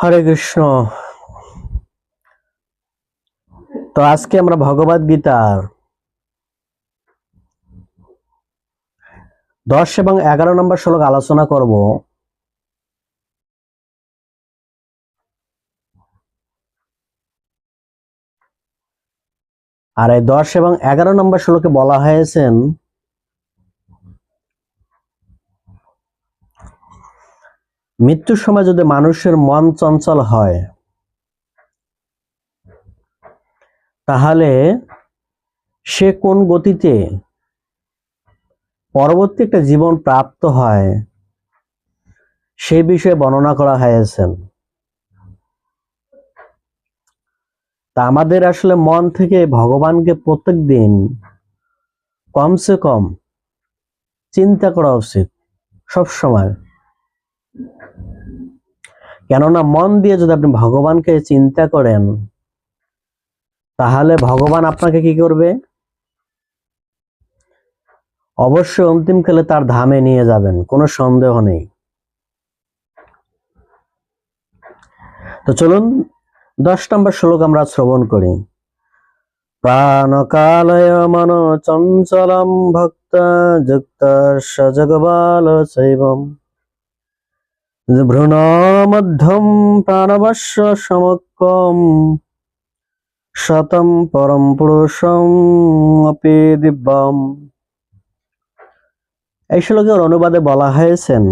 হরে কৃষ্ণ। তো আজকে আমরা ভগবদ গীতার দশ এবং এগারো নম্বর শ্লোক আলোচনা করব। আর এই দশ এবং এগারো নম্বর শ্লোকে বলা হয়েছেন মৃত্যুর সময় যদি মানুষের মন চঞ্চল হয়, তাহলে সে কোন গতিতে পরবর্তী একটা জীবন প্রাপ্ত হয়, সে বিষয়ে বর্ণনা করা হয়েছেন তা আমাদের আসলে মন থেকে ভগবানকে প্রত্যেক দিন কমসে কম চিন্তা করা উচিত সব সময় কেননা মন দিয়ে যদি আপনি ভগবানকে চিন্তা করেন, তাহলে ভগবান আপনাকে কি করবে? অবশ্যই অন্তিমকালে তার ধামে নিয়ে যাবেন, কোনো সন্দেহ নেই। তো চলুন, দশ নম্বর শ্লোক আমরা শ্রবণ করি। প্রাণকালয় মন চঞ্চলম ভক্ত যুক্ত সজগবাল শৈবম। ভ্রূণমধ্যম প্রাণবস্য সমক্কম শতম পরম পুরুষম অপি দিব্যম। এই শ্লোকের অনুবাদে বলা হয়েছেন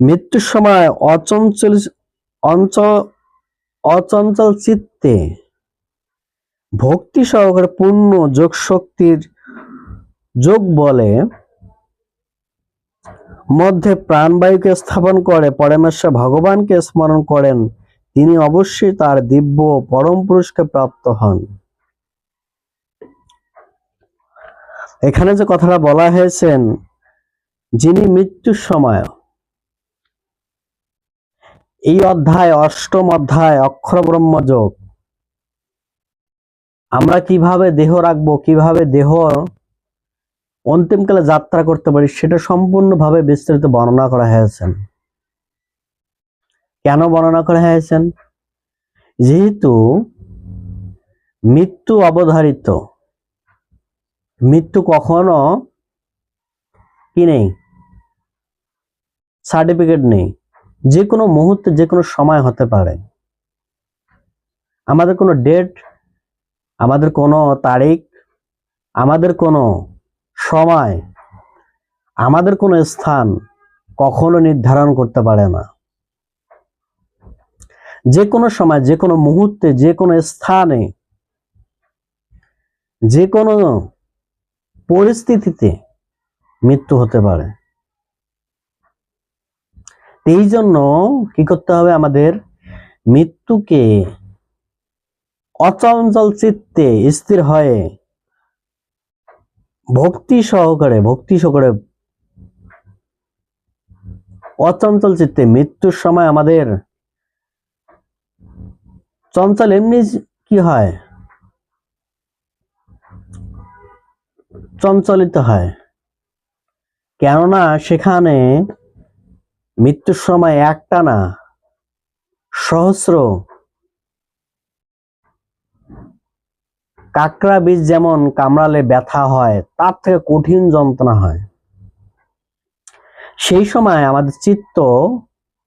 মৃত্যুর সময় অচঞ্চল অঞ্চল অচঞ্চল চিত্তে ভক্তি সহকারে পূর্ণ যোগ শক্তির যোগ বলে মধ্যে প্রাণবায়ুকে স্থাপন করে, পরমেশ্বর ভগবানকে স্মরণ করেন, তিনি অবশ্যই তার দিব্য পরম পুরুষকে প্রাপ্ত হন। এখানে যে কথাটা বলা হয়েছেন যিনি মৃত্যুর সময়, এই অধ্যায়, অষ্টম অধ্যায়, অক্ষর ব্রহ্মযোগ আমরা কীভাবে দেহ রাখব, কীভাবে দেহ অন্তিমকালে যাত্রা করতে পারি, সেটা সম্পূর্ণভাবে বিস্তারিত বর্ণনা করা হয়েছেন কেন বর্ণনা করা হয়েছেন যেহেতু মৃত্যু অবধারিত। মৃত্যু কখনো কি নেই? সার্টিফিকেট নেই। যে কোনো মুহূর্তে যে কোনো সময় হতে পারে। আমাদের কোনো ডেট, আমাদের কোনো তারিখ, আমাদের কোনো সময় আমাদের কোনো স্থান কখনো নির্ধারণ করতে পারে না। যে কোনো সময়, যে কোনো মুহূর্তে, যে কোনো স্থানে, যে কোনো পরিস্থিতিতে মৃত্যু হতে পারে। এই জন্য কি করতে হবে? আমাদের মৃত্যুকে অচঞ্চল চিত্তে স্থির হয়ে ভক্তি সহকারে ভক্তি সহকারে অচঞ্চল চিত্তে মৃত্যুর সময় আমাদের চঞ্চল এমনি কি হয়? চঞ্চলিত হয়। কেননা সেখানে মৃত্যুর সময় একটা না সহস্র কাকড়া বীজ যেমন কামড়ালে ব্যথা হয়, তার থেকে কঠিন যন্ত্রণা হয়। সেই সময় আমাদের চিত্ত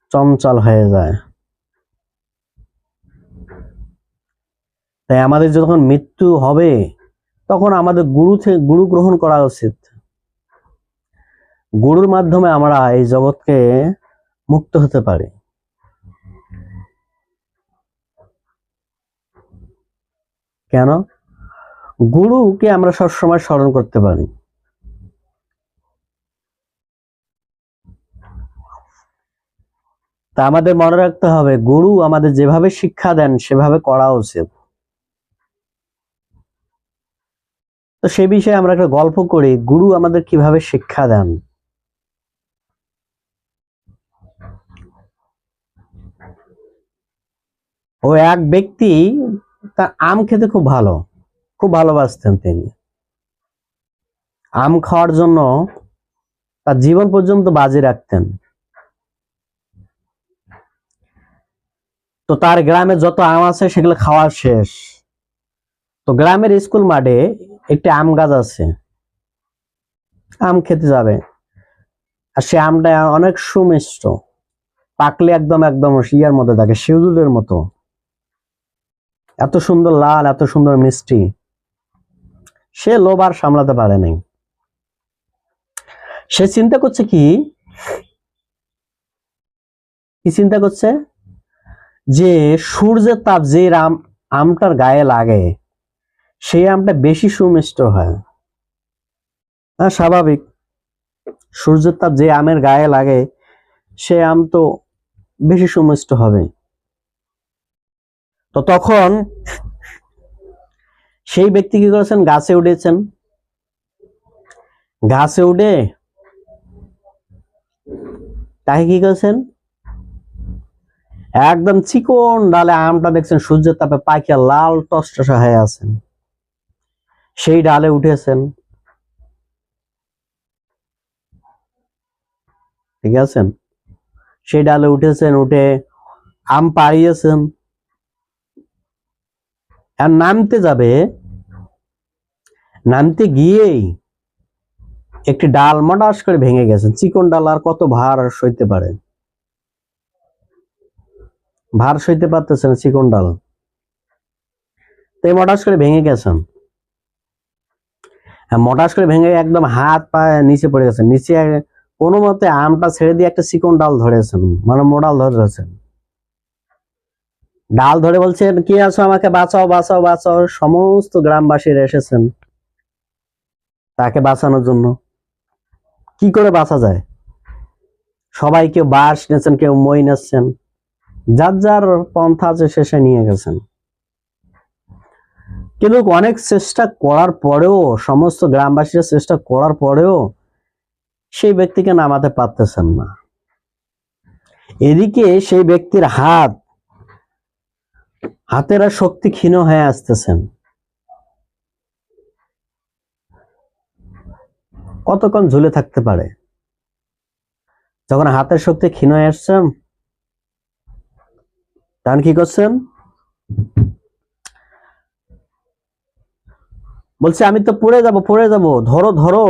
চঞ্চল হয়ে যায়। তাই আমাদের যখন মৃত্যু হবে, তখন আমাদের গুরু থেকে গুরু গ্রহণ করা উচিত। গুরুর মাধ্যমে আমরা এই জগৎকে মুক্ত হতে পারি। কেন? গুরুকে আমরা সবসময় স্মরণ করতে পারি। তা আমাদের মনে রাখতে হবে, গুরু আমাদের যেভাবে শিক্ষা দেন, সেভাবে করা উচিত। তো সে বিষয়ে আমরা একটা গল্প করি, গুরু আমাদের কীভাবে শিক্ষা দেন। ও এক ব্যক্তি তার আম খেতে খুব ভালো। খুব ভালোবাসতেন তিনি। আম খাওয়ার জন্য তার জীবন পর্যন্ত বাজি রাখতেন। তো তার গ্রামে যত আম আছে সেগুলো খাওয়া শেষ। তো গ্রামের স্কুল মাঠে একটি আম গাছ আছে। আম খেতে যাবে। আর সে আমটা অনেক সুমিষ্ট। পাকলে একদম একদম ইয়ার মতো থাকে শিউদুলের মতো। এত সুন্দর লাল, এত সুন্দর মিষ্টি। সে লোভ আর সামলাতে পারে নাই। সে চিন্তা করছে কি? কি চিন্তা করছে? যে সূর্যের তাপ যে আম আমটার গায়ে লাগে, সেই আমটা বেশি সুমিষ্ট হয়। হ্যাঁ স্বাভাবিক। সূর্যের তাপ যে আমের গায়ে লাগে, সে আম তো বেশি সুমিষ্ট হবে। তো তখন সেই ব্যক্তি কি করেছেন? গাছে উঠেছেন। গাছে উঠে তাকে কি করেছেন? একদম চিকন ডালে আমটা দেখছেন, সূর্যের তাপে পাকিয়া লাল টসটসা হয়ে আছেন। সেই ডালে উঠেছেন। ঠিক আছেন? সেই ডালে উঠেছেন, উঠে আম পাড়িয়েছেন। আর নামতে যাবে, নামতে গিয়েই একটি ডাল মডাস করে ভেঙে গেছেন চিকন ডাল আর কত ভার সইতে পারে? ভার সইতে পারতেছেন চিকন ডাল। তাই মডাস করে ভেঙে গেছেন মটাস করে ভেঙে একদম হাত পা নিচে পড়ে গেছে। নিচে কোনো মতে আমটা ছেড়ে দিয়ে একটা চিকন ডাল ধরেছেন মানে মোডাল ধরেছেন ডাল ধরে বলছেন কি আছো আমাকে বাঁচাও বাঁচাও বাঁচাও। সমস্ত গ্রামবাসীরা এসেছেন তাকে বাঁচানোর জন্য। কি করে বাঁচা যায়? সবাই কেউ বাঁশ নিয়েছেন কেউ মই নিচ্ছেন যার যার পন্থা আছে শেষে নিয়ে গেছেন। কিন্তু অনেক চেষ্টা করার পরেও, সমস্ত গ্রামবাসীরা চেষ্টা করার পরেও সেই ব্যক্তিকে নামাতে পারতেছেন না। এদিকে সেই ব্যক্তির হাত হাতের আর শক্তি ক্ষীণ হয়ে আসতেছেন। কতক্ষণ ঝুলে থাকতে পারে? যখন হাতের শক্তি ক্ষীণ হয়ে আসছেন তখন কি করছেন? বলছে, আমি তো পড়ে যাব পড়ে যাব, ধরো ধরো।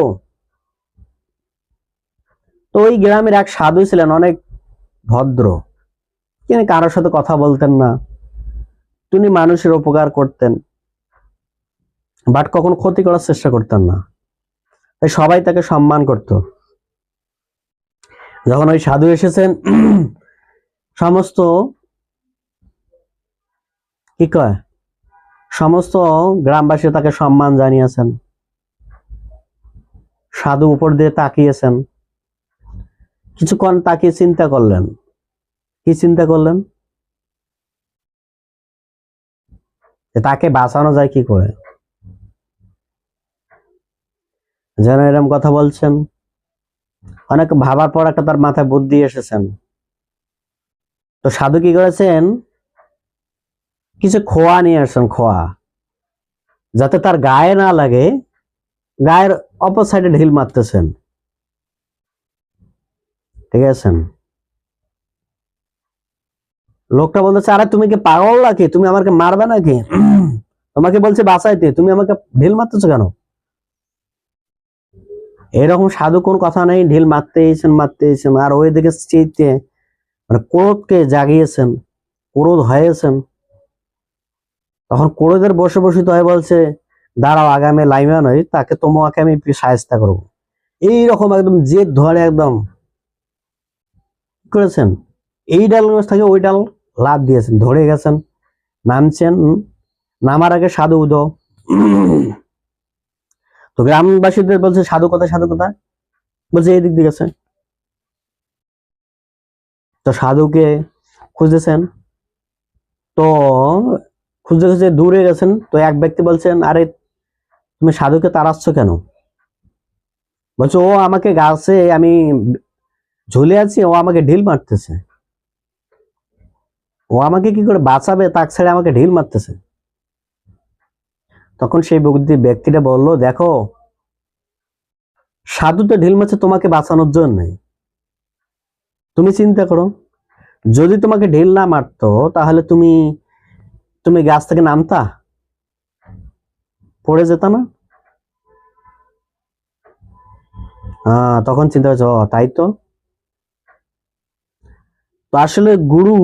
তো ওই গ্রামের এক সাধু ছিলেন, অনেক ভদ্র। তিনি কারোর সাথে কথা বলতেন না। তিনি মানুষের উপকার করতেন। বাট কখনো ক্ষতি করার চেষ্টা করতেন না। তাই সবাই তাকে সম্মান করত। যখন ওই সাধু এসেছেন, সমস্ত কি কয়? সমস্ত গ্রামবাসী তাকে সম্মান জানিয়েছেন। সাধু উপর দিয়ে তাকিয়েছেন। কিছুক্ষণ তাকিয়ে চিন্তা করলেন। কি চিন্তা করলেন? তাকে বাঁচানো যায় কি করে? যেন এরকম কথা বলছেন। অনেক ভাবার পর একটা তার মাথায় বুদ্ধি এসেছেন। তো সাধু কি করেছেন? কিছু খোয়া নিয়ে আসছেন খোয়া। যাতে তার গায়ে না লাগে, গায়ের অপর সাইডে ঢিল মারতেছেন। ঠিক আছে লোকটা বলতেছে, আরে, তুমি কি পাগল নাকি? তুমি আমাকে মারবে নাকি? তোমাকে বলছে, বাঁচাইতে। তুমি আমাকে ঢিল মারতেছো কেন? এরকম সাধু কোন কথা নেই, ঢিল মারতে এসেছেন মারতে এসেছেন আর ওই দিকে চেয়ে মানে ক্রোধকে জাগিয়েছেন, ক্রোধ হয়েছেন। তখন ক্রোধের বসে বসিত হয়ে বলছে, দাঁড়াও, আগামী লাইমা নয়, তাকে তোমাকে আমি সাহায্য করব। এইরকম একদম জেদ ধরে একদম। করেছেন? এই ডাল থেকে, ওই ডাল লাভ দিয়েছেন, ধরে গেছেন, নামছেন নামার আগে সাধু উদ তো গ্রামবাসীদের বলছে, সাধু কথা সাধু কথা বলছে, এই দিক দিয়ে গেছে। তো সাধুকে খুঁজেছেন তো খুঁজে খুঁজে দূরে গেছেন। তো এক ব্যক্তি বলছেন, আরে, তুমি সাধুকে তাড়াচ্ছ কেন? বলছে, ও আমাকে গাছে, আমি ঝুলে আছি, ও আমাকে ঢিল মারতেছে। ও আমাকে কি করে বাঁচাবে? তাক ছেড়ে আমাকে ঢিল মারতেছে। তখন সেই ব্যক্তিটা বলল, দেখো, সাধু তো ঢিল মারছে তোমাকে বাঁচানোর জন্য। তুমি চিন্তা করো, যদি তোমাকে ঢিল না মারতো, তাহলে তুমি তুমি গাছ থেকে নামতা? পড়ে যেত না? তখন চিন্তা ও, তাই তো আসলে গুরু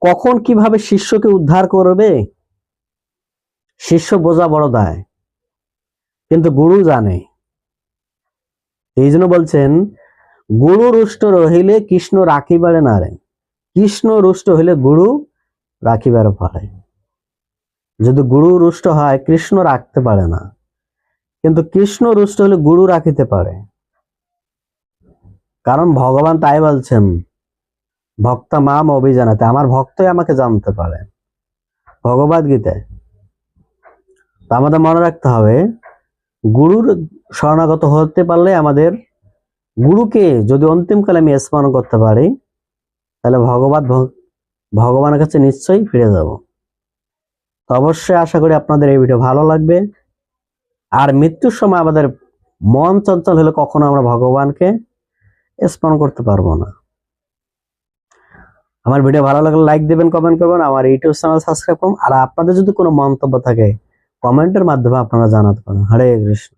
কখন কীভাবে শিষ্যকে উদ্ধার করবে? শিষ্য বোঝা বড় দায়। কিন্তু গুরু জানে। এই জন্য বলছেন, গুরু রুষ্ট রহিলে কৃষ্ণ রাখিবারে না রে কৃষ্ণ রুষ্ট হইলে গুরু রাখিবার পারে যদি গুরু রুষ্ট হয়, কৃষ্ণ রাখতে পারে না। কিন্তু কৃষ্ণ রুষ্ট হলে গুরু রাখিতে পারে। কারণ ভগবান তাই বলছেন ভক্ত মাম অভিজানাতে আমার ভক্তই আমাকে জানতে পারে। ভগবদ গীতায়। তো আমাদের মনে রাখতে হবে, গুরুর শরণাগত হতে পারলে আমাদের গুরুকে যদি অন্তিমকালে আমি স্মরণ করতে পারি, তাহলে ভগবান ভগবানের কাছে নিশ্চয়ই ফিরে যাব। তো অবশ্যই আশা করি আপনাদের এই ভিডিও ভালো লাগবে। আর মৃত্যুর সময় আমাদের মন চঞ্চল হলে কখনো আমরা ভগবানকে স্মরণ করতে পারব না। আমার ভিডিও ভালো লাগলে লাইক দেবেন কমেন্ট করবেন, আমার ইউটিউব চ্যানেল সাবস্ক্রাইব করুন। আর আপনাদের যদি কোনো মন্তব্য থাকে কমেন্টের মাধ্যমে আপনারা জানাতে পারেন। হরে কৃষ্ণ।